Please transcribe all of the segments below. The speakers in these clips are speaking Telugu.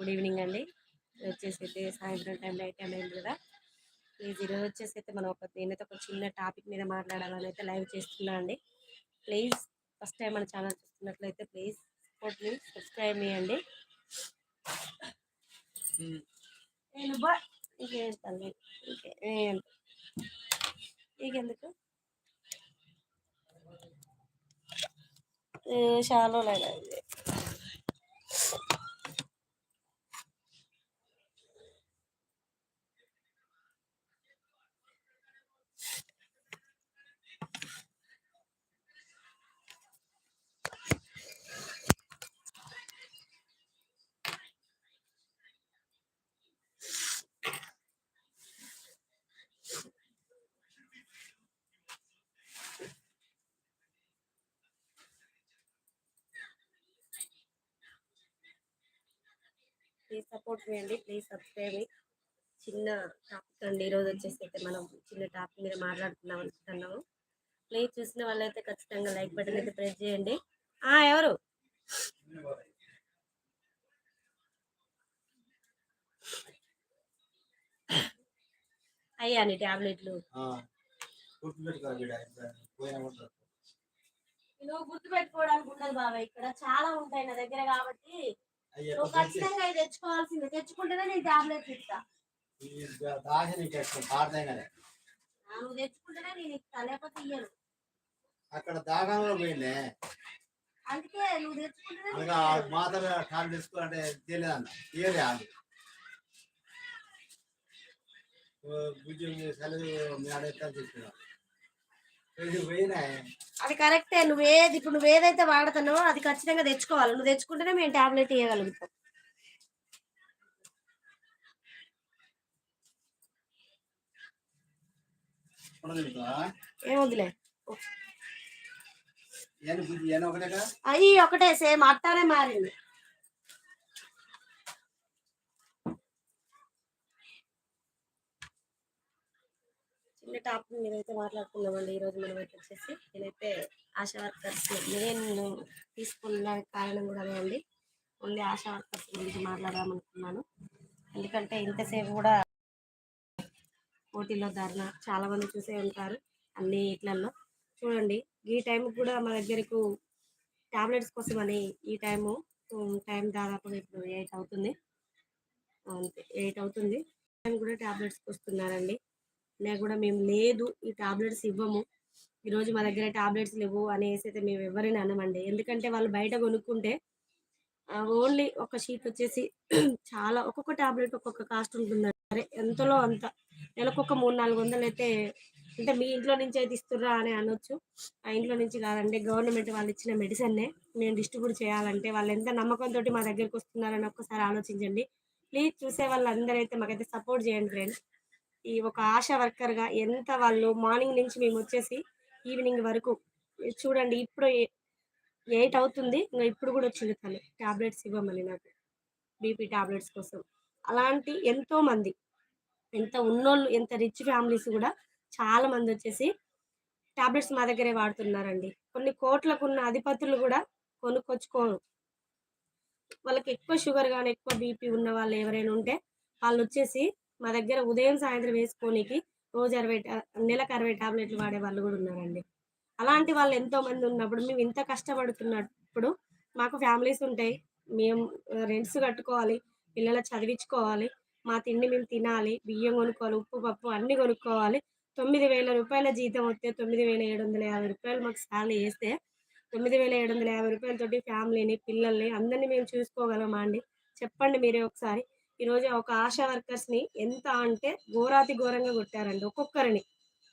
గుడ్ ఈవినింగ్ అండి. వచ్చేసి అయితే సాయంత్రం టైం నైట్ టైం అయింది కదా. ప్లీజ్ ఈరోజు వచ్చేసి అయితే మనం ఒక నేనైతే ఒక చిన్న టాపిక్ మీద మాట్లాడాలని అయితే లైవ్ చేస్తున్నా అండి. ప్లీజ్ ఫస్ట్ టైం మన ఛానల్ చూస్తున్నట్లయితే ప్లీజ్ సపోర్ట్ మీ సబ్స్క్రైబ్ చేయండి నేను బా ఇంకేం తల్లి? నీకెందుకు? సపోర్ట్ చేయండి ప్లీజ్ సబ్స్క్రైబ్ చిన్న టాపిక్ అండి ఈరోజు వచ్చేసి అయితే మనం చిన్న టాపిక్ మీద మాట్లాడుతున్నాం అనుకుంటున్నాము. ప్లీజ్ చూసిన వాళ్ళైతే ఖచ్చితంగా లైక్ బటన్ అయితే ప్రెస్ చేయండి. ఆ ఎవరు? అయ్యా నీ టాబ్లెట్లు. గుర్తుపెట్టుకోవాలి వీడు ఆయన పోయినా కూడా నువ్వు గుర్తు పెట్టుకోవడానికి ఉండదు బాబాయ్ ఇక్కడ చాలా ఉంటాయి నా దగ్గర కాబట్టి. నువ్వు ఖచ్చితంగా ఇది తెచ్చుకోవాల్సిందే. తెచ్చుకుంటేనే నేను టాబ్లెట్స్ ఇస్తా. నువ్వు తెచ్చుకుంటేనే నేను ఇస్తా లేకపోతే ఇయ్యను. అక్కడ దాగంలో పోయిందే. అందుకే నువ్వు తెచ్చుకుంటేనే అలాగా మాత్రం టాల్ తీసుకోవాలంటే తెలియదన్న తీయలే సెలవు మీ ఆడైతే తీసుకున్నాం పోయినా అది కరెక్టే. నువ్వు ఏది ఇప్పుడు నువ్వు ఏదైతే వాడుతున్నావో అది ఖచ్చితంగా తెచ్చుకోవాలి. నువ్వు తెచ్చుకుంటేనే మేము టాబ్లెట్ ఇవ్వగలుగుతాం ఒకటేగా? అయ్యి ఒకటే సేమ్ అట్టానే మారింది. చిన్న టాపిక్ మీద అయితే మాట్లాడుకున్నామండి ఈరోజు మనం అయితే వచ్చేసి నేనైతే ఆశా వర్కర్స్ నేను తీసుకున్న కారణం కూడా అదే అండి. ఓన్లీ ఆశా వర్కర్స్ గురించి మాట్లాడదామనుకున్నాను ఎందుకంటే ఇంతసేపు కూడా పోటీలో ధర్నా చాలా మంది చూసే ఉంటారు అన్ని ఇట్లల్లో. చూడండి ఈ టైం కూడా మా దగ్గరకు టాబ్లెట్స్ కోసం అని ఈ టైము టైం దాదాపుగా ఇప్పుడు ఎయిట్ అవుతుంది. అంతే ఎయిట్ అవుతుంది. టైం కూడా టాబ్లెట్స్కి వస్తున్నారండి. లేకుండా కూడా మేము లేదు ఈ టాబ్లెట్స్ ఇవ్వము. ఈరోజు మా దగ్గర టాబ్లెట్స్ లేవు అనేసి అయితే మేము ఎవరైనా అనమండి. ఎందుకంటే వాళ్ళు బయట కొనుక్కుంటే ఓన్లీ ఒక షీట్ వచ్చేసి చాలా ఒక్కొక్క టాబ్లెట్ ఒక్కొక్క కాస్ట్ ఉంటుంది. సరే ఎంతలో అంత? నెలకొక మూడు నాలుగు వందలు అయితే అంటే మీ ఇంట్లో నుంచి అయితే ఇస్తుర్రా అని అనొచ్చు. ఆ ఇంట్లో నుంచి కాదండి గవర్నమెంట్ వాళ్ళు ఇచ్చిన మెడిసిన్నే మేము డిస్ట్రిబ్యూట్ చేయాలంటే వాళ్ళు ఎంత నమ్మకంతో మా దగ్గరికి వస్తున్నారని ఒక్కసారి ఆలోచించండి. ప్లీజ్ చూసే వాళ్ళందరూ అయితే మాకైతే సపోర్ట్ చేయండి ఫ్రెండ్స్. ఈ ఒక ఆశా వర్కర్గా ఎంత వాళ్ళు మార్నింగ్ నుంచి మేము వచ్చేసి ఈవినింగ్ వరకు చూడండి ఇప్పుడు ఎయిట్ అవుతుంది ఇంకా ఇప్పుడు కూడా వచ్చింది తను. టాబ్లెట్స్ ఇవ్వమని నాకు. బీపీ టాబ్లెట్స్ కోసం. అలాంటి ఎంతో మంది ఎంత ఉన్నోళ్ళు ఎంత రిచ్ ఫ్యామిలీస్ కూడా చాలా మంది వచ్చేసి టాబ్లెట్స్ మా దగ్గరే వాడుతున్నారండి. కొన్ని కోట్లకు ఉన్న అధిపతులు కూడా కొనుక్కొచ్చుకోరు. వాళ్ళకి ఎక్కువ షుగర్ కానీ ఎక్కువ బీపీ ఉన్న వాళ్ళు ఎవరైనా ఉంటే వాళ్ళు వచ్చేసి మా దగ్గర ఉదయం సాయంత్రం వేసుకోనికి రోజు అరవై నెలకు అరవై టాబ్లెట్లు వాడే వాళ్ళు కూడా ఉన్నారండి. అలాంటి వాళ్ళు ఎంతో మంది ఉన్నప్పుడు మేము ఇంత కష్టపడుతున్నప్పుడు మాకు ఫ్యామిలీస్ ఉంటాయి. మేము రెంట్స్ కట్టుకోవాలి పిల్లల చదివించుకోవాలి మా తిండి మేము తినాలి బియ్యం కొనుక్కోవాలి ఉప్పు పప్పు అన్ని కొనుక్కోవాలి. తొమ్మిది వేల రూపాయల జీతం వస్తే తొమ్మిది వేల ఏడు వందల యాభై రూపాయలు మాకు శాలరీ వేస్తే తొమ్మిది వేల ఏడు వందల యాభై రూపాయలతోటి ఫ్యామిలీని పిల్లల్ని అందరినీ మేము చూసుకోగలమా అండి? చెప్పండి మీరే ఒకసారి. ఈరోజు ఒక ఆశా వర్కర్స్ని ఎంత అంటే ఘోరాతి ఘోరంగా కొట్టారండి ఒక్కొక్కరిని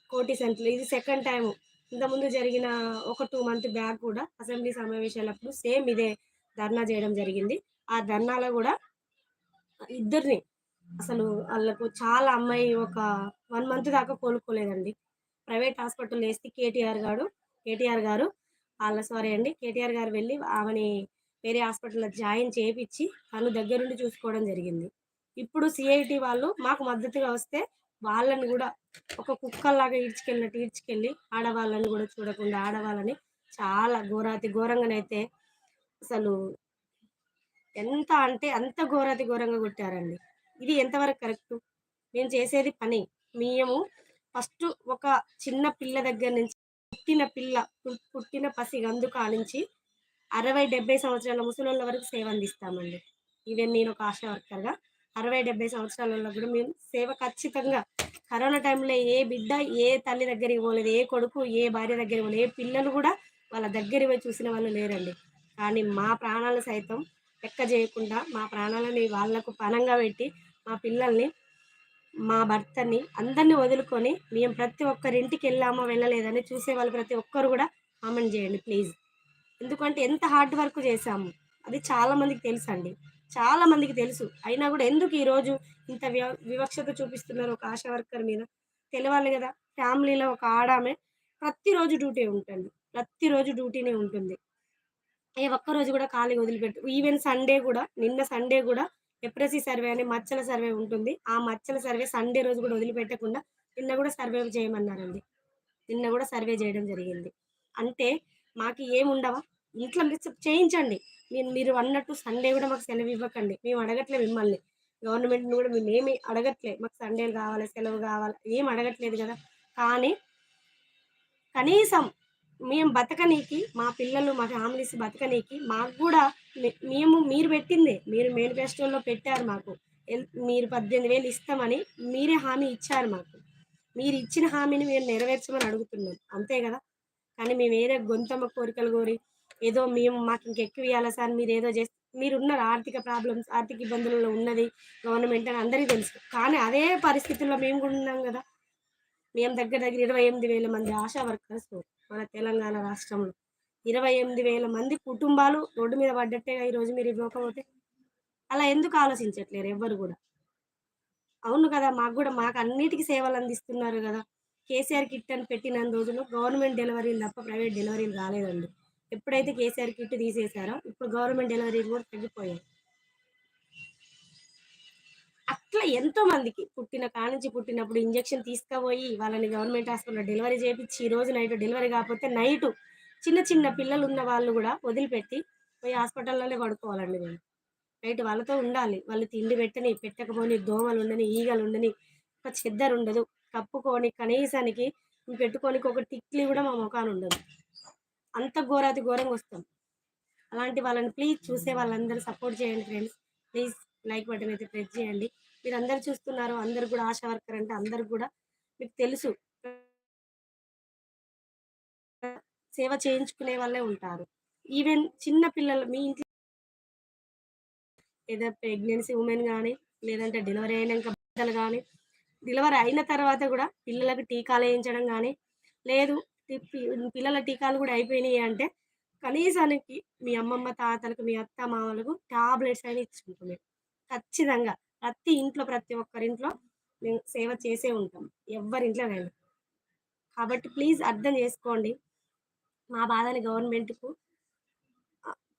కోటి సెంట్లు ఇది సెకండ్ టైం ఇంతకుముందు జరిగిన ఒక టూ మంత్ బ్యాక్ కూడా అసెంబ్లీ సమావేశాలప్పుడు సేమ్ ఇదే ధర్నా చేయడం జరిగింది. ఆ ధర్నాలో కూడా ఇద్దరిని అసలు వాళ్ళకు చాలా అమ్మాయి ఒక వన్ మంత్ దాకా కోలుకోలేదండి. ప్రైవేట్ హాస్పిటల్ వేస్తే కేటీఆర్ గారు కేటీఆర్ గారు వాళ్ళ సారీ అండి కేటీఆర్ గారు వెళ్ళి ఆమెని వేరే హాస్పిటల్లో జాయిన్ చేయించి తను దగ్గరుండి చూసుకోవడం జరిగింది. ఇప్పుడు సిఐటి వాళ్ళు మాకు మద్దతుగా వస్తే వాళ్ళని కూడా ఒక కుక్కల్లాగా ఈడ్చుకెళ్ళినట్టు ఈడ్చుకెళ్ళి ఆడవాళ్ళని కూడా చూడకుండా ఆడవాళ్ళని చాలా ఘోరాతి ఘోరంగానైతే అసలు ఎంత అంటే అంత ఘోరాతి ఘోరంగా కొట్టారండి. ఇది ఎంతవరకు కరెక్ట్? మేము చేసేది పని. మేము ఫస్ట్ ఒక చిన్న పిల్ల దగ్గర నుంచి పుట్టిన పిల్ల పుట్టిన పసి గందు కానించి అరవై డెబ్బై సంవత్సరాల ముసలి వరకు సేవ అందిస్తామండి. ఈవెన్ నేను ఒక ఆశా వర్కర్గా. అరవై డెబ్బై సంవత్సరాలలో కూడా మేము సేవ ఖచ్చితంగా కరోనా టైంలో ఏ బిడ్డ ఏ తల్లి దగ్గరికి పోలేదు ఏ కొడుకు ఏ భార్య దగ్గరికి పోలేదు ఏ పిల్లలు కూడా వాళ్ళ దగ్గరికి పోయి చూసిన వాళ్ళు లేరండి. కానీ మా ప్రాణాలు సైతం లెక్క చేయకుండా మా ప్రాణాలని వాళ్ళకు పనంగా పెట్టి మా పిల్లల్ని మా భర్తని అందరినీ వదులుకొని మేము ప్రతి ఒక్కరింటికి వెళ్ళామా వెళ్ళలేదని చూసే వాళ్ళు ప్రతి ఒక్కరు కూడా కామెంట్ చేయండి ప్లీజ్. ఎందుకంటే ఎంత హార్డ్ వర్క్ చేశాము అది చాలా మందికి తెలుసు అండి చాలా మందికి తెలుసు. అయినా కూడా ఎందుకు ఈరోజు ఇంత వివక్షత చూపిస్తున్నారు ఒక ఆశా వర్కర్ మీద? తెలియాలి కదా. ఫ్యామిలీలో ఒక ఆడామె ప్రతిరోజు డ్యూటీ ఉంటుంది. ప్రతిరోజు డ్యూటీనే ఉంటుంది. ఏ ఒక్క రోజు కూడా ఖాళీ వదిలిపెట్టు ఈవెన్ సండే కూడా నిన్న సండే కూడా ఎప్రసీ సర్వే అనే మచ్చల సర్వే ఉంటుంది. ఆ మచ్చల సర్వే సండే రోజు కూడా వదిలిపెట్టకుండా నిన్న కూడా సర్వే చేయమన్నారండి. నిన్న కూడా సర్వే చేయడం జరిగింది. అంటే మాకు ఏముండవా? ఇంట్లో మీరు చేయించండి. మీరు మీరు అన్నట్టు సండే కూడా మాకు సెలవు ఇవ్వకండి. మేము అడగట్లే మిమ్మల్ని. గవర్నమెంట్ని కూడా మేము ఏమి అడగట్లే. మాకు సండేలు కావాలి సెలవు కావాలి ఏం అడగట్లేదు కదా. కానీ కనీసం మేము బతకనీకి మా పిల్లలు మా ఫ్యామిలీస్ బతకనీకి మాకు కూడా మేము మీరు పెట్టిందే. మీరు మేనిఫెస్టోలో పెట్టారు మాకు. ఎల్- మీరు పద్దెనిమిది వేలు ఇస్తామని మీరే హామీ ఇచ్చారు మాకు. మీరు ఇచ్చిన హామీని మేము నెరవేర్చమని అడుగుతున్నాం. అంతే కదా? కానీ మేము ఏదో గొంతమ్మ కోరికలు కోరి ఏదో మేము మాకు ఇంకెక్కువ ఇవ్వాలి సార్? మీరు ఏదో చేస్తే మీరు ఉన్నారు ఆర్థిక ప్రాబ్లమ్స్ ఆర్థిక ఇబ్బందులలో ఉన్నది గవర్నమెంట్ అని అందరికీ తెలుసు. కానీ అదే పరిస్థితుల్లో మేము కూడా ఉన్నాం కదా. మేము దగ్గర దగ్గర ఇరవై ఎనిమిది వేల మంది ఆశా వర్కర్స్ మన తెలంగాణ రాష్ట్రంలో. ఇరవై ఎనిమిది వేల మంది కుటుంబాలు రోడ్డు మీద పడ్డట్టేగా ఈరోజు మీరు ఇవ్వకపోతే. అలా ఎందుకు ఆలోచించట్లేరు ఎవ్వరు కూడా? అవును కదా మాకు కూడా మాకు అన్నిటికీ సేవలు అందిస్తున్నారు కదా. కేసీఆర్ కిట్ అని పెట్టిన రోజులు గవర్నమెంట్ డెలివరీలు తప్ప ప్రైవేట్ డెలివరీలు రాలేదండి. ఎప్పుడైతే కేసీఆర్ కిట్ తీసేశారో ఇప్పుడు గవర్నమెంట్ డెలివరీలు కూడా తగ్గిపోయాయి అట్లా ఎంతో మందికి పుట్టిన కానించి పుట్టినప్పుడు ఇంజక్షన్ తీసుకుపోయి వాళ్ళని గవర్నమెంట్ హాస్పిటల్లో డెలివరీ చేపించి ఈ రోజు నైట్ డెలివరీ కాకపోతే నైట్ చిన్న చిన్న పిల్లలు ఉన్న వాళ్ళు కూడా వదిలిపెట్టి పోయి హాస్పిటల్లోనే పడుకోవాలండి మేము నైట్ వాళ్ళతో ఉండాలి. వాళ్ళు తిండి పెట్టని పెట్టకపోని దోమలు ఉండని ఈగలు ఉండని ఒక చెద్దరు ఉండదు. కప్పుకొని కనీసానికి పెట్టుకోనికి ఒక టిక్లీ కూడా మా ముఖాన్ని ఉండదు. అంత ఘోరాతి ఘోరంగా వస్తాం. అలాంటి వాళ్ళని ప్లీజ్ చూసే వాళ్ళందరూ సపోర్ట్ చేయండి ఫ్రెండ్స్ ప్లీజ్ లైక్ బటన్ అయితే ప్రెస్ చేయండి. మీరు అందరు చూస్తున్నారు అందరు కూడా ఆశా వర్కర్ అంటే అందరు కూడా మీకు తెలుసు. సేవ చేయించుకునే వాళ్ళే ఉంటారు. ఈవెన్ చిన్న పిల్లలు మీ ఇంట్లో ఏదో ప్రెగ్నెన్సీ ఉమెన్ కానీ లేదంటే డెలివరీ అయినాక బిడ్డలు కానీ డెలివరీ అయిన తర్వాత కూడా పిల్లలకు టీకాలు వేయించడం కానీ లేదు పిల్లల టీకాలు కూడా అయిపోయినాయి అంటే కనీసానికి మీ అమ్మమ్మ తాతలకు మీ అత్త మామలకు టాబ్లెట్స్ అయినా ఇచ్చుకుంటాం మేము. ఖచ్చితంగా ప్రతి ఇంట్లో ప్రతి ఒక్కరింట్లో మేము సేవ చేసే ఉంటాం. ఎవరింట్లో నేను కాబట్టి ప్లీజ్ అర్థం చేసుకోండి. మా బాధని గవర్నమెంట్కు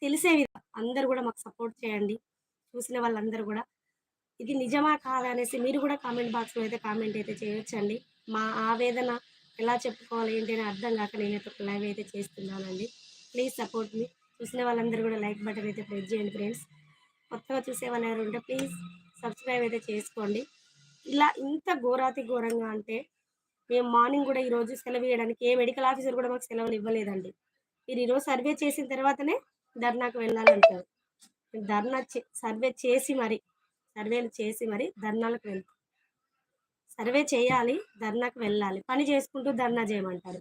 తెలిసే విధంగా అందరూ కూడా మాకు సపోర్ట్ చేయండి. చూసిన వాళ్ళందరూ కూడా ఇది నిజమా కాదా అనేసి మీరు కూడా కామెంట్ బాక్స్లో అయితే కామెంట్ అయితే చేయొచ్చండి. మా ఆవేదన ఎలా చెప్పుకోవాలి ఏంటి అని అర్థం కాక నేనైతే ఒక లైవ్ అయితే చేస్తున్నానండి. Please support me. చూసిన వాళ్ళందరూ కూడా లైక్ బటన్ అయితే ప్రెస్ చేయండి ఫ్రెండ్స్. కొత్తగా చూసే వాళ్ళు ఎవరు ఉంటే ప్లీజ్ సబ్స్క్రైబ్ అయితే చేసుకోండి. ఇలా ఇంత ఘోరాతి ఘోరంగా అంటే మేము మార్నింగ్ కూడా ఈరోజు సెలవు ఇవ్వడానికి ఏ మెడికల్ ఆఫీసర్ కూడా మాకు సెలవులు ఇవ్వలేదండి. మీరు ఈరోజు సర్వే చేసిన తర్వాతనే ధర్నాకు వెళ్ళాలంటారు. ధర్నా చే- సర్వే చేసి మరి సర్వేలు చేసి మరి ధర్నాలకు వెళ్తాం సర్వే చేయాలి ధర్నాకు వెళ్ళాలి. పని చేసుకుంటూ ధర్నా చేయమంటారు.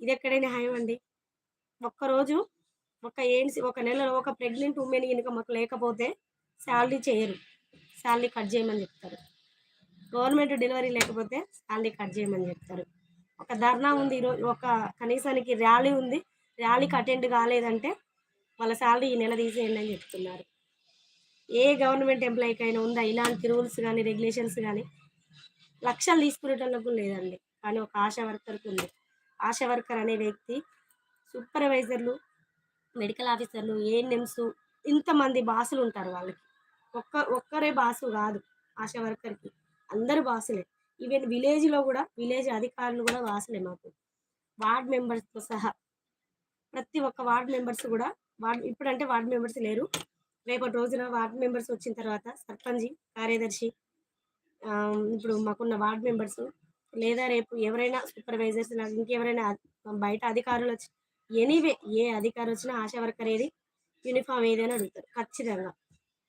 ఇది ఎక్కడైనా న్యాయం అండి? ఒక్కరోజు ఒక ఏంటి ఒక నెలలో ఒక ప్రెగ్నెంట్ ఉమెన్ కనుక మాకు లేకపోతే శాలరీ చేయరు. శాలరీ కట్ చేయమని చెప్తారు. గవర్నమెంట్ డెలివరీ లేకపోతే శాలరీ కట్ చేయమని చెప్తారు. ఒక ధర్నా ఉంది ఈరోజు ఒక కనీసానికి ర్యాలీ ఉంది. ర్యాలీకి అటెండ్ కాలేదంటే వాళ్ళ శాలరీ ఈ నెల తీసేయండి అని చెప్తున్నారు. ఏ గవర్నమెంట్ ఎంప్లాయీకి అయినా ఉందా? ఇలాంటి రూల్స్ కానీ రెగ్యులేషన్స్ కానీ లక్షలు తీసుకునేటోళ్ళకు లేదండి. కానీ ఒక ఆశా వర్కర్కి ఉంది. ఆశా వర్కర్ అనే వ్యక్తి సూపర్వైజర్లు మెడికల్ ఆఫీసర్లు ఏఎన్ఎంస్ ఇంతమంది బాసులు ఉంటారు వాళ్ళకి. ఒక్క ఒక్కరే బాసు కాదు ఆశా వర్కర్కి. అందరు బాసులే. ఈవెన్ విలేజ్లో కూడా విలేజ్ అధికారులు కూడా బాసులే మాకు. వార్డ్ మెంబర్స్తో సహా. ప్రతి ఒక్క వార్డ్ మెంబర్స్ కూడా వార్డ్ ఇప్పుడంటే వార్డ్ మెంబర్స్ లేరు. రేపటి రోజున వార్డ్ మెంబర్స్ వచ్చిన తర్వాత సర్పంచి కార్యదర్శి ఇప్పుడు మాకున్న వార్డ్ మెంబర్స్ లేదా రేపు ఎవరైనా సూపర్వైజర్స్ ఇంకెవరైనా బయట అధికారులు వచ్చి ఎనీవే ఏ అధికారి వచ్చినా ఆశా వర్కర్ ఏది యూనిఫామ్ ఏదైనా అడుగుతారు ఖచ్చితంగా.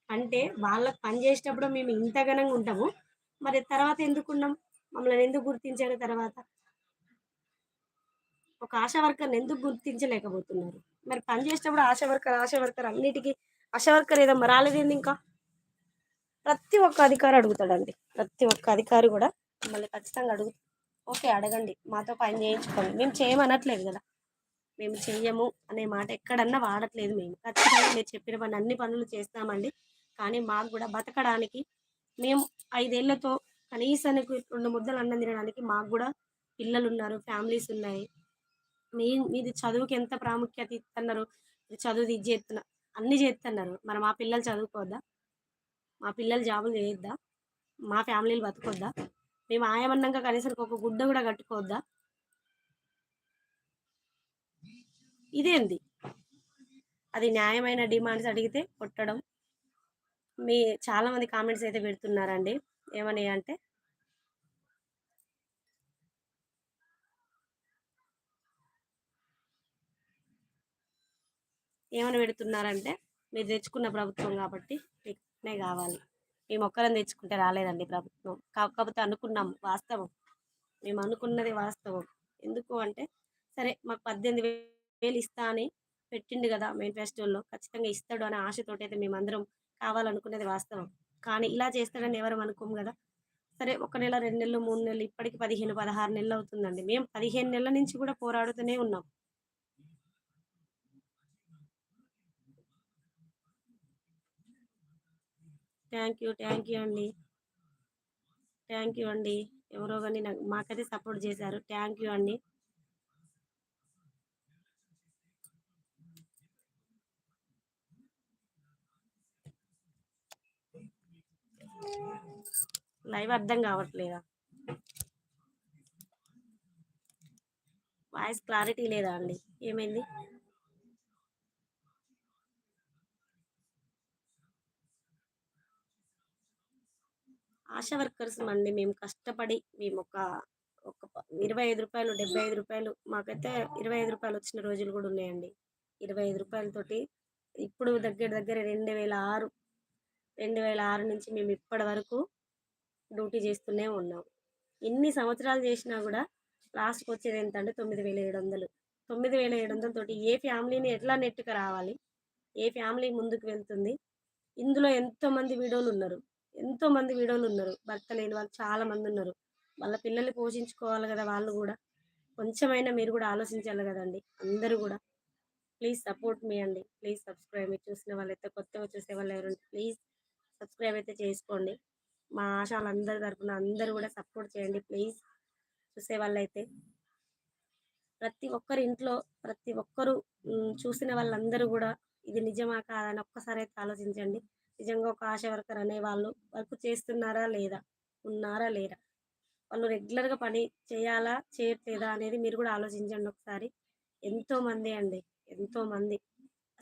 అంటే వాళ్ళకి పని చేసేటప్పుడు మేము ఇంత ఘనంగా ఉంటాము. మరి తర్వాత ఎందుకు ఉన్నాం? మమ్మల్ని ఎందుకు గుర్తించారు తర్వాత? ఒక ఆశా వర్కర్ని ఎందుకు గుర్తించలేకపోతున్నారు? మరి పని చేసేటప్పుడు ఆశా వర్కర్ ఆశా వర్కర్ అన్నిటికీ ఆశా వర్కర్ ఏదో రాలేదేంది ఇంకా? ప్రతి ఒక్క అధికారి అడుగుతాడండి. ప్రతి ఒక్క అధికారి కూడా మమ్మల్ని ఖచ్చితంగా అడుగు ఓకే అడగండి. మాతో పని చేయించుకోండి. మేము చేయమనట్లేదు కదా. మేము చెయ్యము అనే మాట ఎక్కడన్నా వాడట్లేదు మేము. ఖచ్చితంగా మీరు చెప్పిన పని అన్ని పనులు చేస్తామండి. కానీ మాకు కూడా బతకడానికి మేము ఐదేళ్ళతో కనీసానికి రెండు ముద్దలు అన్నం తినడానికి మాకు కూడా పిల్లలు ఉన్నారు ఫ్యామిలీస్ ఉన్నాయి. మీ మీది చదువుకి ఎంత ప్రాముఖ్యత ఇస్తున్నారు చదువు ఇది చేస్తున్నా. అన్నీ చేస్తున్నారు మరి మా పిల్లలు చదువుకోవద్దా మా పిల్లలు జాబులు చేయొద్దా? మా ఫ్యామిలీలు బతుకొద్దా? మేము ఆయమన్నాక కనీసం ఒక గుడ్డ కూడా కట్టుకోవద్దా? ఇదేంది? అది న్యాయమైన డిమాండ్స్ అడిగితే కొట్టడం. మీ చాలామంది కామెంట్స్ అయితే పెడుతున్నారండి. ఏమని అంటే ఏమని పెడుతున్నారంటే మీరు తెచ్చుకున్న ప్రభుత్వం కాబట్టి మీకునే కావాలి. మేము ఒక్కరం తెచ్చుకుంటే రాలేదండి ప్రభుత్వం. కాకపోతే అనుకున్నాం వాస్తవం. మేము అనుకున్నది వాస్తవం. ఎందుకు అంటే సరే మాకు పద్దెనిమిది వేలు ఇస్తా అని పెట్టిండు కదా మేనిఫెస్టోలో ఖచ్చితంగా ఇస్తాడు అనే ఆశతోటి అయితే మేమందరం కావాలనుకున్నది వాస్తవం. కానీ ఇలా చేస్తాడని ఎవరు అనుకోము కదా. సరే ఒక నెల రెండు నెలలు మూడు నెలలు ఇప్పటికి పదిహేను పదహారు నెలలు అవుతుందండి. మేము పదిహేను నెలల నుంచి కూడా పోరాడుతూనే ఉన్నాం. థ్యాంక్ యూ థ్యాంక్ యూ అండి. థ్యాంక్ యూ అండి. ఎవరో కానీ నాకు మాకైతే సపోర్ట్ చేశారు. థ్యాంక్ యూ అండి. లైవ్ అర్థం కావట్లేదా? వాయిస్ క్లారిటీ లేదా అండి? ఏమైంది? ఆశా వర్కర్స్ అండి మేము కష్టపడి మేము ఒక ఒక ఇరవై ఐదు రూపాయలు డెబ్బై ఐదు రూపాయలు మాకైతే ఇరవై ఐదు రూపాయలు వచ్చిన రోజులు కూడా ఉన్నాయండి. ఇరవై ఐదు రూపాయలతోటి ఇప్పుడు దగ్గర దగ్గర రెండు వేల ఆరు రెండు వేల ఆరు నుంచి మేము ఇప్పటి వరకు డ్యూటీ చేస్తూనే ఉన్నాం. ఎన్ని సంవత్సరాలు చేసినా కూడా లాస్ట్కి వచ్చేది ఎంతంటే తొమ్మిది వేల ఏడు వందలు. తొమ్మిది వేల ఏడు వందలతోటి ఏ ఫ్యామిలీని ఎట్లా నెట్టుకు రావాలి? ఏ ఫ్యామిలీ ముందుకు వెళ్తుంది? ఇందులో ఎంతోమంది వీడియోలు ఉన్నారు. ఎంతో మంది వీడియోలు ఉన్నారు. భర్త లేని వాళ్ళు చాలా మంది ఉన్నారు. వాళ్ళ పిల్లల్ని పోషించుకోవాలి కదా వాళ్ళు కూడా. కొంచెమైనా మీరు కూడా ఆలోచించాలి కదండి అందరూ కూడా. ప్లీజ్ సపోర్ట్ మీ అండి. ప్లీజ్ సబ్స్క్రైబ్ మీరు చూసిన వాళ్ళైతే కొత్తగా చూసే వాళ్ళు ఎవరు ప్లీజ్ సబ్స్క్రైబ్ అయితే చేసుకోండి. మా ఆశాలందరి తరఫున అందరూ కూడా సపోర్ట్ చేయండి ప్లీజ్. చూసే వాళ్ళైతే. ప్రతి ఒక్కరి ఇంట్లో ప్రతి ఒక్కరు చూసిన వాళ్ళందరూ కూడా ఇది నిజమా కాదని ఒక్కసారి అయితే ఆలోచించండి. నిజంగా ఒక ఆశా వర్కర్ అనే వాళ్ళు వర్క్ చేస్తున్నారా లేదా? ఉన్నారా లేరా? వాళ్ళు రెగ్యులర్గా పని చేయాలా చేయట్లేదా అనేది మీరు కూడా ఆలోచించండి ఒకసారి. ఎంతో మంది అండి ఎంతో మంది.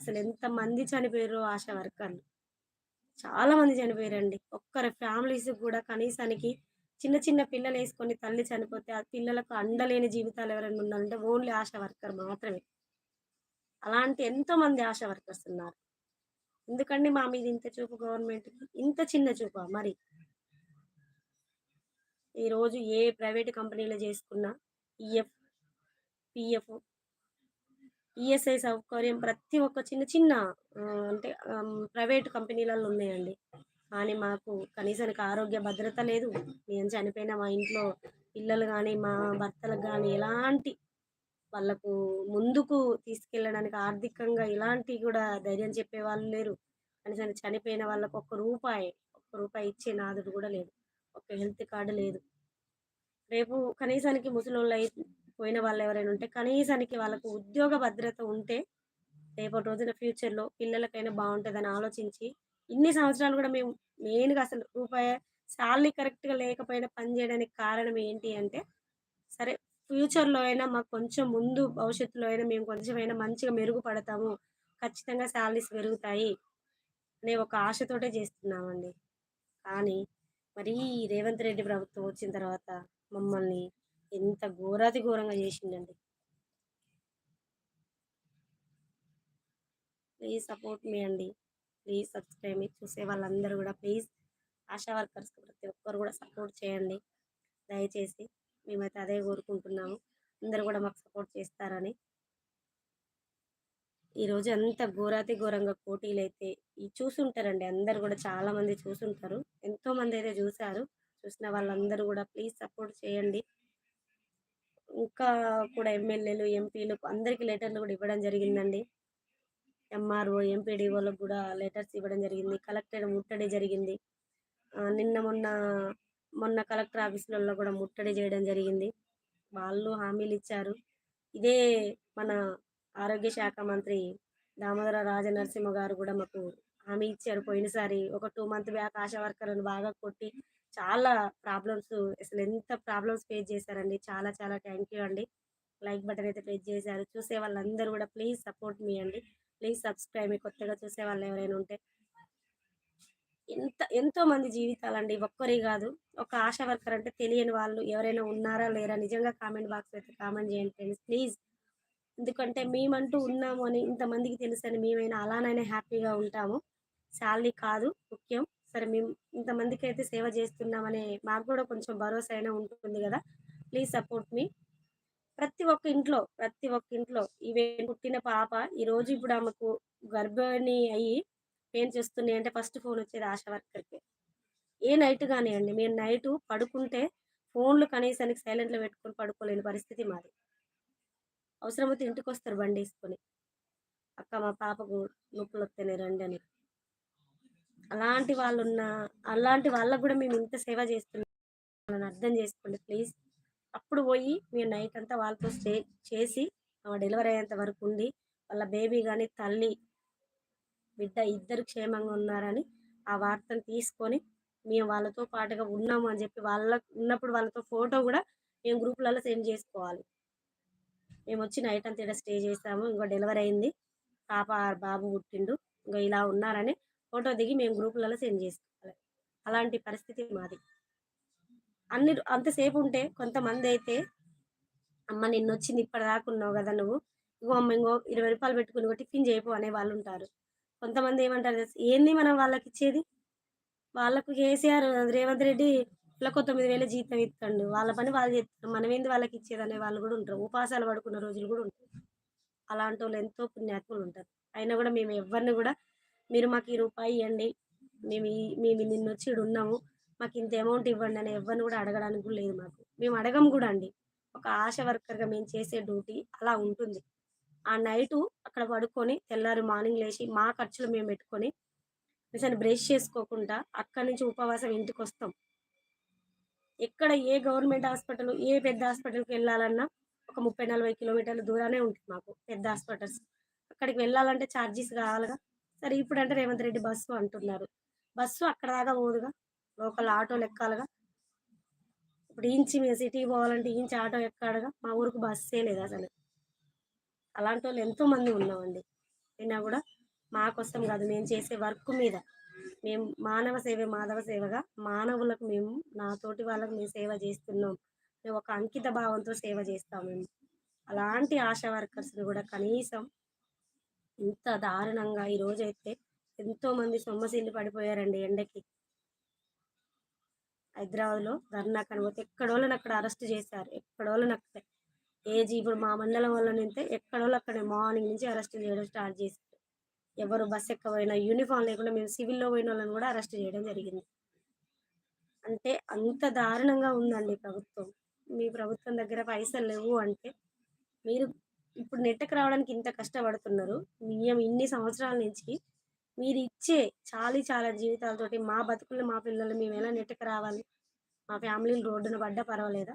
అసలు ఎంతమంది చనిపోయారు ఆశా వర్కర్లు. చాలా మంది చనిపోయారండి. ఒక్కరి ఫ్యామిలీస్ కూడా కనీసానికి చిన్న చిన్న పిల్లలు వేసుకొని తల్లి చనిపోతే ఆ పిల్లలకు అండలేని జీవితాలు ఎవరైనా ఉన్నారంటే ఓన్లీ ఆశా వర్కర్ మాత్రమే. అలాంటి ఎంతో మంది ఆశా వర్కర్స్ ఉన్నారు. ఎందుకండి మా మీద ఇంత చూపు గవర్నమెంట్కి ఇంత చిన్న చూపా మరి? ఈరోజు ఏ ప్రైవేట్ కంపెనీలో చేసుకున్నా ఈఎఫ్ పిఎఫ్ ఈఎస్ఐ సౌకర్యం ప్రతి ఒక్క చిన్న చిన్న అంటే ప్రైవేట్ కంపెనీలలో ఉన్నాయండి. కానీ మాకు కనీసానికి ఆరోగ్య భద్రత లేదు. మేము చనిపోయిన మా ఇంట్లో పిల్లలు కానీ మా భర్తలకు కానీ ఎలాంటి వాళ్ళకు ముందుకు తీసుకెళ్ళడానికి ఆర్థికంగా ఇలాంటి కూడా ధైర్యం చెప్పే వాళ్ళు లేరు. కనీసం చనిపోయిన వాళ్ళకు ఒక్క రూపాయి ఒక్క రూపాయి ఇచ్చే నాదుడు కూడా లేదు. ఒక హెల్త్ కార్డు లేదు. రేపు కనీసానికి ముసలోళ్ళు అయి పోయిన వాళ్ళు ఎవరైనా ఉంటే కనీసానికి వాళ్ళకు ఉద్యోగ భద్రత ఉంటే రేపటి రోజున ఫ్యూచర్లో పిల్లలకైనా బాగుంటుందని ఆలోచించి ఇన్ని సంవత్సరాలు కూడా మేము మెయిన్గా అసలు రూపాయి శాలరీ కరెక్ట్గా లేకపోయినా పని చేయడానికి కారణం ఏంటి అంటే సరే ఫ్యూచర్లో అయినా మాకు కొంచెం ముందు భవిష్యత్తులో అయినా మేము కొంచెమైనా మంచిగా మెరుగుపడతాము. ఖచ్చితంగా శాలరీస్ పెరుగుతాయి అనే ఒక ఆశతోటే చేస్తున్నామండి. కానీ మరీ రేవంత్ రెడ్డి ప్రభుత్వం వచ్చిన తర్వాత మమ్మల్ని ఎంత ఘోరాతి ఘోరంగా చేసిండండి. ప్లీజ్ సపోర్ట్ మీ అండి. Please subscribe me. చూసే వాళ్ళందరూ కూడా ప్లీజ్ ఆశా వర్కర్స్ ప్రతి ఒక్కరు కూడా సపోర్ట్ చేయండి. దయచేసి మేమైతే అదే కోరుకుంటున్నాము. అందరూ కూడా మాకు సపోర్ట్ చేస్తారని. ఈరోజు అంత ఘోరాతి ఘోరంగా పోటీలు అయితే ఈ చూసుంటారండి. అందరు కూడా చాలా మంది చూసుంటారు. ఎంతో మంది అయితే చూశారు. చూసిన వాళ్ళందరూ కూడా ప్లీజ్ సపోర్ట్ చేయండి. ఇంకా కూడా ఎమ్మెల్యేలు ఎంపీలు అందరికీ లెటర్లు కూడా ఇవ్వడం జరిగిందండి. ఎంఆర్ఓ ఎంపీడీఓలకు కూడా లెటర్స్ ఇవ్వడం జరిగింది. కలెక్టర్ ముట్టడి జరిగింది. నిన్న మొన్న మొన్న కలెక్టర్ ఆఫీసులలో కూడా ముట్టడి చేయడం జరిగింది. వాళ్ళు హామీలు ఇచ్చారు ఇదే మన ఆరోగ్య శాఖ మంత్రి దామోదర రాజ నరసింహ గారు కూడా మాకు హామీ ఇచ్చారు. పోయినసారి ఒక టూ మంత్ బ్యాక్ ఆశా వర్కర్లను బాగా కొట్టి చాలా ప్రాబ్లమ్స్ అసలు ఎంత ప్రాబ్లమ్స్ ఫేస్ చేశారండి. చాలా చాలా థ్యాంక్ యూ అండి. లైక్ బటన్ అయితే ప్రెస్ చేశారు. చూసే వాళ్ళందరూ కూడా ప్లీజ్ సపోర్ట్ మీ అండి. Please subscribe. మీ కొత్తగా చూసే వాళ్ళు ఎవరైనా ఉంటే ఎంత ఎంతో మంది జీవితాలండి. ఒక్కరి కాదు ఒక ఆశా వర్కర్ అంటే తెలియని వాళ్ళు ఎవరైనా ఉన్నారా లేరా నిజంగా కామెంట్ బాక్స్ అయితే కామెంట్ చేయండి ఫ్రెండ్స్ ప్లీజ్. ఎందుకంటే మేమంటూ ఉన్నాము అని ఇంతమందికి తెలుసని మేమైనా అలానైనా హ్యాపీగా ఉంటాము. శాలరీ కాదు ముఖ్యం. సరే మేము ఇంతమందికి అయితే సేవ చేస్తున్నామనే మాకు కూడా కొంచెం భరోసా అయినా ఉంటుంది కదా. Please support me. ప్రతి ఒక్క ఇంట్లో ప్రతి ఒక్క ఇంట్లో ఈవెన్ పుట్టిన పాప ఈ రోజు ఇప్పుడు ఆమెకు గర్భిణి అయ్యి పెయిన్ చేస్తున్నాయి అంటే ఫస్ట్ ఫోన్ వచ్చేది ఆశా వర్కర్కి. ఏ నైట్ కానివ్వండి మీరు నైట్ పడుకుంటే ఫోన్లు కనీసానికి సైలెంట్లో పెట్టుకొని పడుకోలేని పరిస్థితి మాది. అవసరమైతే ఇంటికి వస్తారు బండి వేసుకొని. అక్క మా పాపకు నొప్పులు వస్తేనే రండి అని. అలాంటి వాళ్ళు ఉన్న అలాంటి వాళ్ళకు కూడా మేము ఇంత సేవ చేస్తున్నాం అర్థం చేసుకోండి ప్లీజ్. అప్పుడు పోయి మీరు నైట్ అంతా వాళ్ళతో స్టే చేసి డెలివరీ అయ్యేంత వరకు ఉండి వాళ్ళ బేబీ కానీ తల్లి బిడ్డ ఇద్దరు క్షేమంగా ఉన్నారని ఆ వార్తను తీసుకొని మేము వాళ్ళతో పాటుగా ఉన్నాము అని చెప్పి వాళ్ళ ఉన్నప్పుడు వాళ్ళతో ఫోటో కూడా మేము గ్రూప్లలో సెండ్ చేసుకోవాలి. మేము వచ్చి నైట్ అంతా ఇక్కడ స్టే చేసాము ఇంకో డెలివరీ అయింది. పాప బాబు పుట్టిండు ఇంకా ఇలా ఉన్నారని ఫోటో దిగి మేము గ్రూపులలో సెండ్ చేసుకోవాలి. అలాంటి పరిస్థితి మాది. అన్ని అంతసేపు ఉంటే కొంతమంది అయితే అమ్మ నిన్న వచ్చింది ఇప్పటిదాకా ఉన్నావు కదా నువ్వు? ఇంకో అమ్మ ఇంకో ఇరవై రూపాయలు పెట్టుకుని టిఫిన్ చేయపు అనే వాళ్ళు ఉంటారు. కొంతమంది ఏమంటారు ఏంది మనం వాళ్ళకి ఇచ్చేది వాళ్ళకు కేసీఆర్ రేవంత్ రెడ్డి నెలకు తొమ్మిది వేల జీతం ఇస్తాడు వాళ్ళ పని వాళ్ళు చేస్తారు మనం ఏంది వాళ్ళకి ఇచ్చేది అనే వాళ్ళు కూడా ఉంటారు. ఉపాసాలు పడుకున్న రోజులు కూడా ఉంటారు అలాంటి వాళ్ళు ఎంతో పుణ్యాత్ములు ఉంటారు. అయినా కూడా మేము ఎవరిని కూడా మీరు మాకు ఈ రూపాయి ఇవ్వండి మేము మేము నిన్న వచ్చి ఈడ ఉన్నాము. మాకు ఇంత అమౌంట్ ఇవ్వండి అని ఎవరిని కూడా అడగడానికి కూడా లేదు మాకు. మేము అడగం కూడా అండి. ఒక ఆశ వర్కర్గా మేము చేసే డ్యూటీ అలా ఉంటుంది. ఆ నైటు అక్కడ పడుకొని తెల్లారి మార్నింగ్ లేచి మా ఖర్చులు మేము పెట్టుకొని నిజాన్ని బ్రష్ చేసుకోకుండా అక్కడి నుంచి ఉపవాసం ఇంటికి వస్తాం ఎక్కడ ఏ గవర్నమెంట్ హాస్పిటల్ ఏ పెద్ద హాస్పిటల్కి వెళ్ళాలన్నా ఒక ముప్పై నలభై కిలోమీటర్ల దూరానే ఉంటుంది మాకు పెద్ద హాస్పిటల్స్. అక్కడికి వెళ్ళాలంటే ఛార్జెస్ కావాలిగా. సరే ఇప్పుడు అంటే రేవంత్ రెడ్డి బస్సు అంటున్నారు. బస్సు అక్కడ దాకా పోదుగా లోకల్ ఆటోలు ఎక్కాలిగా ఇప్పుడు ఇంచి మేము సిటీకి పోవాలంటే ఇంచి ఆటో ఎక్కాడుగా మా ఊరికి బస్సే లేదు అసలు. అలాంటి వాళ్ళు ఎంతోమంది ఉన్నామండి. అయినా కూడా మా కోసం కాదు మేము చేసే వర్క్ మీద. మేము మానవ సేవ మాధవ సేవగా మానవులకు మేము నా తోటి వాళ్ళకు మేము సేవ చేస్తున్నాం. మేము ఒక అంకిత భావంతో సేవ చేస్తాం మేము. అలాంటి ఆశా వర్కర్స్ని కూడా కనీసం ఇంత దారుణంగా ఈరోజైతే ఎంతోమంది ఎంతో సొమ్మసిల్లి పడిపోయారండి ఎండకి. హైదరాబాద్లో ధర్నా కనిపోతే ఎక్కడోళ్ళని అక్కడ అరెస్ట్ చేశారు. ఎక్కడోళ్ళని అక్కడే ఏజీ ఇప్పుడు మా మండలం వల్ల ఎక్కడోళ్ళు అక్కడే మార్నింగ్ నుంచి అరెస్ట్ చేయడం స్టార్ట్ చేశారు. ఎవరు బస్ ఎక్కపోయినా యూనిఫామ్ లేకుండా మేము సివిల్లో పోయిన వాళ్ళని కూడా అరెస్ట్ చేయడం జరిగింది. అంటే అంత దారుణంగా ఉందండి ప్రభుత్వం. మీ ప్రభుత్వం దగ్గర పైసలు లేవు అంటే మీరు ఇప్పుడు నెట్టకు రావడానికి ఇంత కష్టపడుతున్నారు. మేము ఇన్ని సంవత్సరాల నుంచి మీరు ఇచ్చే చాలీ చాలా జీవితాలతోటి మా బతుకులు మా పిల్లలు మేము ఎలా నెట్టకు రావాలి? మా ఫ్యామిలీలు రోడ్డున పడ్డా పర్వాలేదా?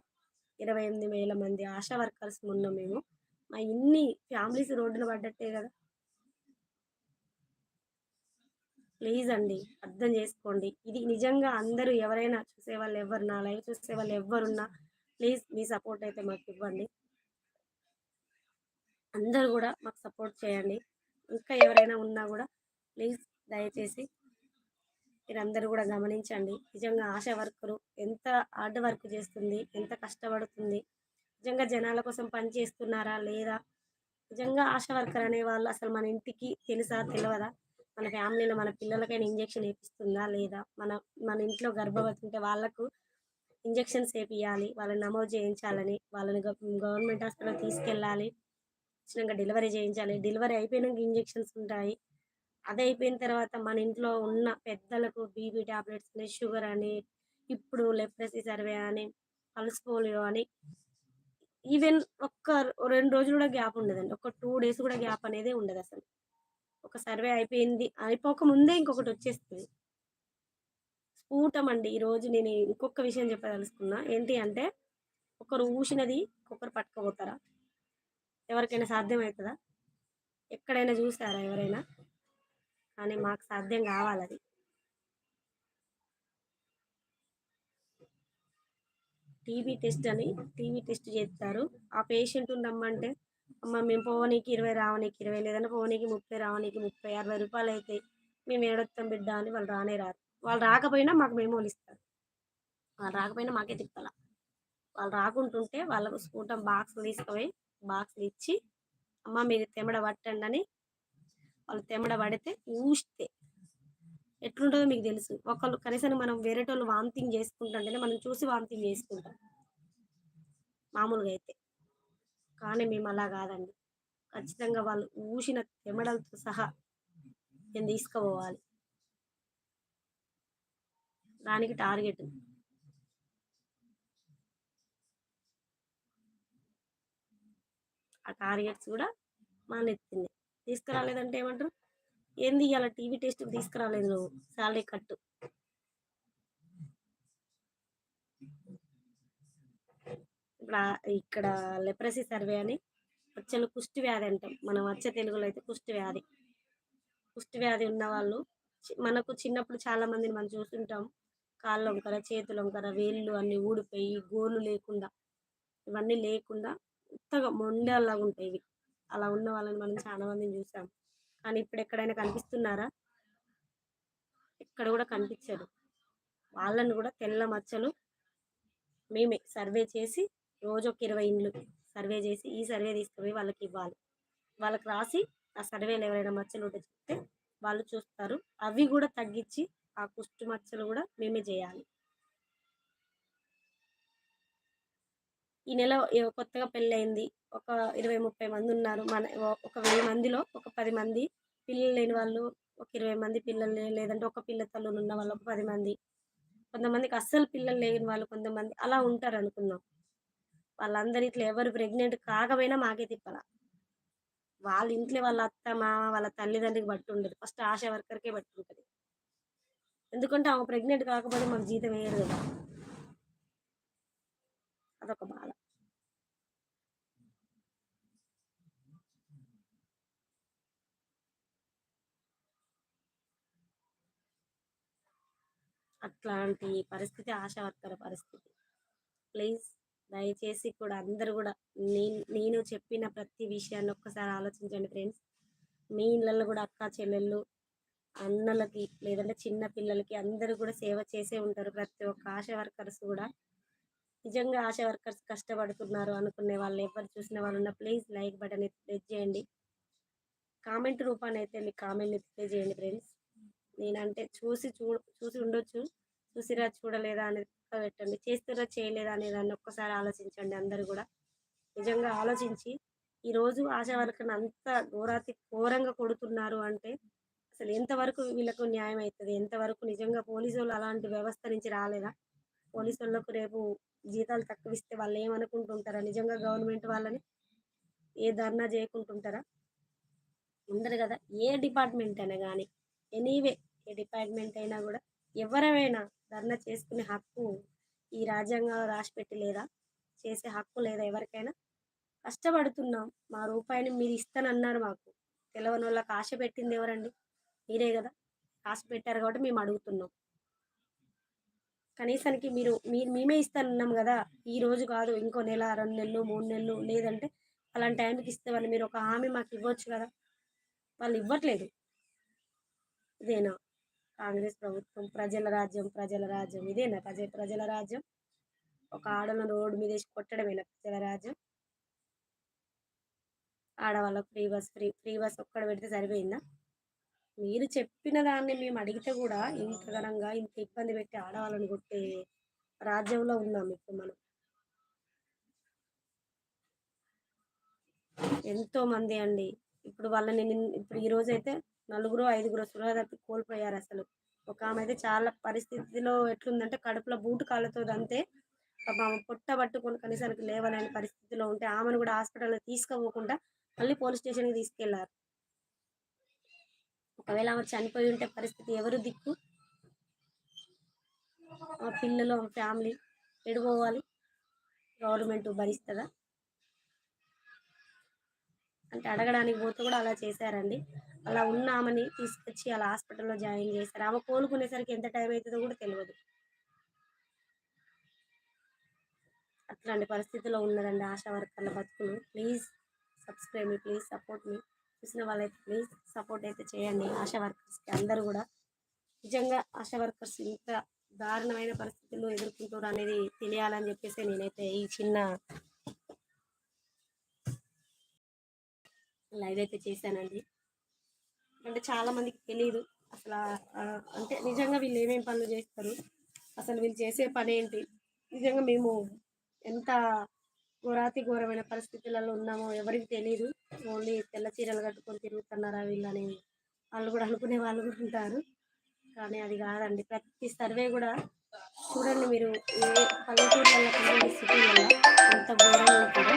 ఇరవై ఎనిమిది వేల మంది ఆశా వర్కర్స్ ఉన్నాం మేము. మా ఇన్ని ఫ్యామిలీస్ రోడ్డున పడ్డట్టే కదా. ప్లీజ్ అండి అర్థం చేసుకోండి. ఇది నిజంగా అందరూ ఎవరైనా చూసే వాళ్ళు ఎవరు నా లైవ్ చూసే వాళ్ళు ఎవరున్నా ప్లీజ్ మీ సపోర్ట్ అయితే మాకు ఇవ్వండి. అందరు కూడా మాకు సపోర్ట్ చేయండి. ఇంకా ఎవరైనా ఉన్నా కూడా ప్లీజ్ దయచేసి మీరందరూ కూడా గమనించండి. నిజంగా ఆశా వర్కరు ఎంత హార్డ్ వర్క్ చేస్తుంది ఎంత కష్టపడుతుంది నిజంగా జనాల కోసం పని చేస్తున్నారా లేదా? నిజంగా ఆశా వర్కర్ అనే వాళ్ళు అసలు మన ఇంటికి తెలుసా తెలియదా మన ఫ్యామిలీలో మన పిల్లలకైనా ఇంజెక్షన్ వేపిస్తుందా లేదా? మన మన ఇంట్లో గర్భవతి ఉంటే వాళ్ళకు ఇంజెక్షన్స్ వేపియాలి వాళ్ళని నమోదు చేయించాలని వాళ్ళని గవర్నమెంట్ హాస్పిటల్ తీసుకెళ్ళాలి వచ్చినాక డెలివరీ చేయించాలి. డెలివరీ అయిపోయినాక ఇంజెక్షన్స్ ఉంటాయి. అది అయిపోయిన తర్వాత మన ఇంట్లో ఉన్న పెద్దలకు బీపీ టాబ్లెట్స్ అని షుగర్ అని ఇప్పుడు లెప్రసీ సర్వే అని పల్స్ పోలియో అని ఈవెన్ ఒక్క రెండు రోజులు కూడా గ్యాప్ ఉండదండి. ఒక టూ డేస్ కూడా గ్యాప్ అనేది ఉండదు అసలు. ఒక సర్వే అయిపోయింది అయిపోక ముందే ఇంకొకటి వచ్చేస్తుంది. స్ఫూటం అండి ఈరోజు నేను ఇంకొక విషయం చెప్పదలుచుకున్నా. ఏంటి అంటే ఒకరు ఊసినది ఒకరు పట్టుకోపోతారా? ఎవరికైనా సాధ్యమవుతుందా? ఎక్కడైనా చూసారా ఎవరైనా? కానీ మాకు సాధ్యం కావాలి అది టీబీ టెస్ట్ అని టీబీ టెస్ట్ చేస్తారు. ఆ పేషెంట్ రమ్మంటే అమ్మ మేము పోవనీకి ఇరవై రావనీకి ఇరవై లేదంటే పోవనీకి ముప్పై రావనీకి ముప్పై అరవై రూపాయలు అవుతాయి మేము ఏడొస్తాం బిడ్డ అని వాళ్ళు రానే రారు. వాళ్ళు రాకపోయినా మాకు మేము ఇస్తారు. వాళ్ళు రాకపోయినా మాకే తిప్పాల. వాళ్ళు రాకుంటుంటే వాళ్ళకు స్కూటం బాక్స్లు తీసుకుపోయి బాక్స్లు ఇచ్చి అమ్మ మీరు తెమ్మడ పట్టండి అని వాళ్ళు తెమ్మడ పడితే ఊస్తే. ఎట్లుంటుందో మీకు తెలుసు. ఒకళ్ళు కనీసం మనం వేరేటోళ్ళు వామిటింగ్ చేసుకుంటుంటేనే మనం చూసి వామిటింగ్ చేసుకుంటాం. మామూలుగా అయితే. కానీ మేము అలా కాదండి. ఖచ్చితంగా వాళ్ళు ఊసిన తెమ్మడలతో సహా నేను తీసుకుపోవాలి. దానికి టార్గెట్. ఆ టార్గెట్స్ కూడా మా నెత్తింది తీసుకురాలేదంటే ఏమంటారు? ఏంది ఇవాళ టీవీ టెస్ట్ తీసుకురాలేదు నువ్వు? శాలరీ కట్టు. ఇప్పుడు ఇక్కడ లెప్రసీ సర్వే అని వచ్చలు కుష్టి వ్యాధి అంటాం. మనం వచ్చే తెలుగులో అయితే కుష్టి వ్యాధి. కుష్టి వ్యాధి ఉన్న వాళ్ళు మనకు చిన్నప్పుడు చాలా మందిని మనం చూస్తుంటాం. కాళ్ళు వంకర చేతులు వంకర వేళ్ళు అన్ని ఊడిపోయి గోళ్ళు లేకుండా ఇవన్నీ లేకుండా ఉత్తగా మొండేలాగా ఉంటాయి ఇవి. అలా ఉన్న వాళ్ళని మనం చాలా మందిని చూసాం. కానీ ఇప్పుడు ఎక్కడైనా కనిపిస్తున్నారా? ఎక్కడ కూడా కనిపించదు. వాళ్ళని కూడా తెల్ల మచ్చలు మేమే సర్వే చేసి రోజు ఒక ఇరవై ఇండ్లు సర్వే చేసి ఈ సర్వే తీసుకుపోయి వాళ్ళకి ఇవ్వాలి. వాళ్ళకి రాసి ఆ సర్వేలో ఎవరైనా మచ్చలు ఉంటే చెప్తే వాళ్ళు చూస్తారు. అవి కూడా తగ్గించి ఆ కుష్టు మచ్చలు కూడా మేమే చేయాలి. ఈ నెల కొత్తగా పెళ్ళైంది ఒక ఇరవై ముప్పై మంది ఉన్నారు. మన ఒక వెయ్యి మందిలో ఒక పది మంది పిల్లలు లేని వాళ్ళు ఒక ఇరవై మంది పిల్లలు లేదంటే ఒక పిల్ల తల్లులు ఉన్న వాళ్ళు ఒక పది మంది. కొంతమందికి అస్సలు పిల్లలు లేని వాళ్ళు కొంతమంది అలా ఉంటారు అనుకుందాం. వాళ్ళందరూ ఇట్లా ఎవరు ప్రెగ్నెంట్ కాకపోయినా మాకే తిప్పాల. వాళ్ళ ఇంట్లో వాళ్ళ అత్త మామ వాళ్ళ తల్లిదండ్రికి బట్టి ఉండదు. ఫస్ట్ ఆశా వర్కర్కే బట్టి ఉంటుంది. ఎందుకంటే ఆమె ప్రెగ్నెంట్ కాకపోతే మాకు జీతం వేయరు కదా. అదొక బాధ. అట్లాంటి పరిస్థితి ఆశా వర్కర్ పరిస్థితి. ప్లీజ్ దయచేసి కూడా అందరూ కూడా నేను నేను చెప్పిన ప్రతి విషయాన్ని ఒక్కసారి ఆలోచించండి ఫ్రెండ్స్. మీ ఇళ్ళల్లో కూడా అక్క చెల్లెళ్ళు అన్నలకి లేదంటే చిన్న పిల్లలకి అందరూ కూడా సేవ చేసే ఉంటారు. ప్రతి ఒక్క ఆశా వర్కర్స్ కూడా. నిజంగా ఆశా వర్కర్స్ కష్టపడుతున్నారు అనుకునే వాళ్ళు ఎవరు చూసిన వాళ్ళు ఉన్న ప్లీజ్ లైక్ బటన్ అయితే ప్రెస్ చేయండి. కామెంట్ రూపాన్ని అయితే మీ కామెంట్ని తెలియజేయండి ఫ్రెండ్స్. నేనంటే చూసి చూ చూసి ఉండొచ్చు. చూసిరా చూడలేదా అనేది పెట్టండి. చేస్తారా చేయలేదా అనే దాన్ని ఒక్కసారి ఆలోచించండి అందరు కూడా. నిజంగా ఆలోచించి ఈరోజు ఆశా వర్కర్ని అంత ఘోరాతి ఘోరంగా కొడుతున్నారు అంటే అసలు ఎంతవరకు వీళ్ళకు న్యాయం అవుతుంది ఎంతవరకు నిజంగా పోలీసు వాళ్ళు అలాంటి వ్యవస్థ నుంచి రాలేదా? పోలీసు వాళ్ళకు రేపు జీతాలు తక్కువ ఇస్తే వాళ్ళు ఏమనుకుంటుంటారా? నిజంగా గవర్నమెంట్ వాళ్ళని ఏ ధర్నా చేయకుంటుంటారా? ఉండరు కదా. ఏ డిపార్ట్మెంట్ అయినా కానీ ఎనీవే ఏ డిపార్ట్మెంట్ అయినా కూడా ఎవరైనా ధర్నా చేసుకునే హక్కు ఈ రాజ్యాంగంలో రాసిపెట్టి లేదా చేసే హక్కు లేదా ఎవరికైనా? కష్టపడుతున్నాం. మా రూపాయిని మీరు ఇస్తానన్నారు మాకు. తెలవని వాళ్ళకి ఆశ పెట్టింది ఎవరండి? మీరే కదా. ఆశ పెట్టారు కాబట్టి మేము అడుగుతున్నాం. కనీసానికి మీరు మీరు మేమే ఇస్తానన్నాం కదా. ఈ రోజు కాదు ఇంకో నెల రెండు నెలలు మూడు నెలలు లేదంటే అలాంటి టైంకి ఇస్తామని మీరు ఒక హామీ మాకు ఇవ్వచ్చు కదా. వాళ్ళు ఇవ్వట్లేదు. ఇదేనా? కాంగ్రెస్ ప్రభుత్వం ప్రజల రాజ్యం ప్రజల రాజ్యం. ఇదేనా? ప్రజ ప్రజల రాజ్యం? ఒక ఆడలను రోడ్డు మీద వేసి కొట్టడమేనా ప్రజల రాజ్యం? ఆడవాళ్ళకు free bus free free bus ఒక్కడ పెడితే సరిపోయిందా? మీరు చెప్పిన దాన్ని మేము అడిగితే కూడా ఇంత ఘనంగా ఇంత ఇబ్బంది పెట్టి ఆడవాళ్ళని కొట్టే రాజ్యంలో ఉన్నాం ఇప్పుడు మనం. ఎంతో మంది అండి. ఇప్పుడు వాళ్ళని ఇప్పుడు ఈ అయితే నలుగురు ఐదుగురు సురహ తప్పి కోల్పోయారు అసలు. ఒక ఆమె అయితే చాలా పరిస్థితిలో ఎట్లుందంటే కడుపులో బూటు కాళ్ళతో అంతే పాపం ఆమె పొట్ట పట్టుకొని కనీసానికి లేవలేని పరిస్థితిలో ఉంటే ఆమెను కూడా హాస్పిటల్లో తీసుకుపోకుండా మళ్ళీ పోలీస్ స్టేషన్కి తీసుకెళ్ళారు. ఒకవేళ ఆమె చనిపోయి ఉంటే పరిస్థితి ఎవరు దిక్కు? ఆ పిల్లలు మా ఫ్యామిలీ ఎడుకోవాలి గవర్నమెంట్ భరిస్తుందా? అంటే అడగడానికి పోతే కూడా అలా చేశారండి. అలా ఉన్న ఆమెని తీసుకొచ్చి అలా హాస్పిటల్లో జాయిన్ చేశారు. ఆమె కోలుకునేసరికి ఎంత టైం అవుతుందో కూడా తెలియదు అట్లాంటి పరిస్థితిలో ఉన్నదండి ఆశా వర్కర్ల బతుకులు. Please subscribe me please support me. చూసిన వాళ్ళైతే ప్లీజ్ సపోర్ట్ అయితే చేయండి ఆశా వర్కర్స్కి. అందరూ కూడా నిజంగా ఆశా వర్కర్స్ ఇంత దారుణమైన పరిస్థితుల్లో ఎదుర్కొంటారు అనేది తెలియాలని చెప్పేసి నేనైతే ఈ చిన్న లైవ్ అయితే చేశానండి. అంటే చాలా మందికి తెలియదు అసలు అంటే నిజంగా వీళ్ళు ఏమేమి పనులు చేస్తారు? అసలు వీళ్ళు చేసే పని ఏంటి? నిజంగా మేము ఎంత ఘోరాతి ఘోరమైన పరిస్థితులలో ఉన్నామో ఎవరికి తెలియదు ఓన్లీ తెల్ల చీరలు కట్టుకొని తిరుగుతున్నారా వీళ్ళని వాళ్ళు కూడా అనుకునే వాళ్ళు కూడా ఉంటారు. కానీ అది కాదండి. ప్రతి సర్వే కూడా చూడండి మీరు ఏ పల్లెటూర్లలో సిటీలలో ఎంత ఘోరంగా ఉంటుందో